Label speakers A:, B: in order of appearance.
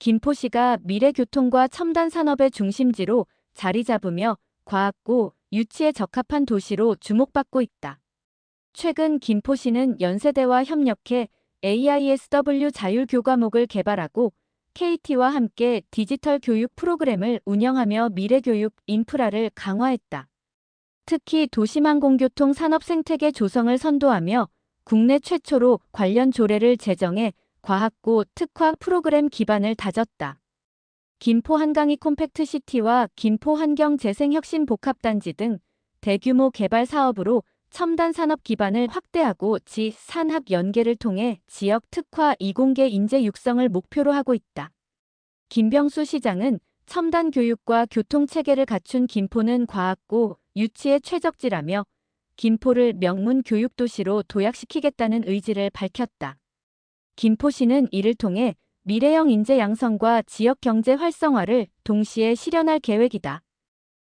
A: 김포시가 미래 교통과 첨단 산업의 중심지로 자리 잡으며 과학고, 유치에 적합한 도시로 주목받고 있다. 최근 김포시는 연세대와 협력해 AISW 자율교과목을 개발하고 KT와 함께 디지털 교육 프로그램을 운영하며 미래교육 인프라를 강화했다. 특히 도시망공교통 산업 생태계 조성을 선도하며 국내 최초로 관련 조례를 제정해 과학고 특화 프로그램 기반을 다졌다. 김포 한강이 콤팩트 시티와 김포 환경 재생 혁신 복합단지 등 대규모 개발 사업으로 첨단 산업 기반을 확대하고 지 산학 연계를 통해 지역 특화 이공계 인재 육성을 목표로 하고 있다. 김병수 시장은 첨단 교육과 교통 체계를 갖춘 김포는 과학고 유치의 최적지라며 김포를 명문 교육 도시로 도약시키겠다는 의지를 밝혔다. 김포시는 이를 통해 미래형 인재 양성과 지역 경제 활성화를 동시에 실현할 계획이다.